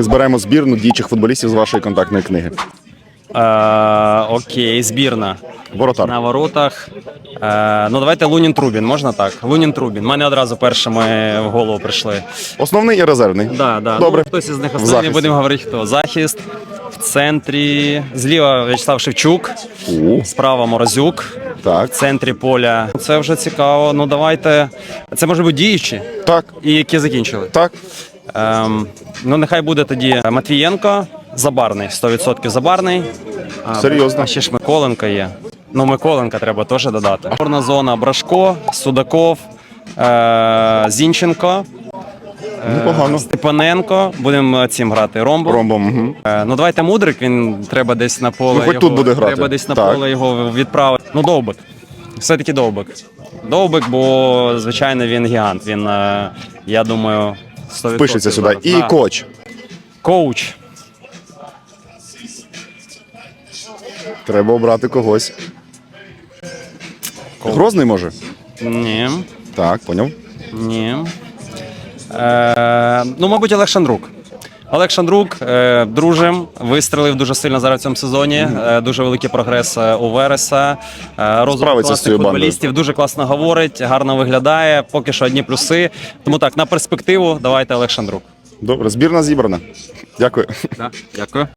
Ми збираємо збірну діючих футболістів з вашої контактної книги. Е, окей, збірна. Воротар. На воротах. Е, ну давайте Лунін Трубін, можна так? Лунін Трубін. Мене одразу першими в голову прийшли. Основний і резервний. Да, да. Добре. Ну, хтось із них В захисті. будемо говорити хто. Захист. В центрі зліва В'ячеслав Шевчук, У, справа Морозюк. В так. центрі поля. Це вже цікаво. Ну давайте. Це може бути діючі Так. і які закінчили. Так. Ем, ну, нехай буде тоді Матвієнко, Забарний, 100% Забарний. А, Серйозно? А ще ж Миколенко є. Ну, Миколенка треба теж додати. Чорна зона Брашко, Судаков, е- Зінченко, Непогано. Степаненко. Будемо цим грати ромбом. Ромбом. Угу. Е, Ну давайте мудрик, він треба десь на поле. Ну, хоч його, тут буде грати. Треба десь на Так. поле його відправити. Ну, довбик. Все-таки довбик. Довбик, бо звичайно він гігант. Він, е, я думаю, 100% Пишеться сюди. зараз. І Да. коч. Коуч. Треба обрати когось. Грозний може? Ні. Так, поняв. Ні. Е, ну, мабуть, Олег Шандрук. Олег Шандрук, е, дружим, вистрелив дуже сильно зараз в цьому сезоні. Е, дуже великий прогрес е, у Вереса. Розвиток класних футболістів, дуже класно говорить, гарно виглядає. Поки що одні плюси. Тому так, на перспективу давайте Олег Шандрук. Добре, збірна зібрана. Дякую. Дякую.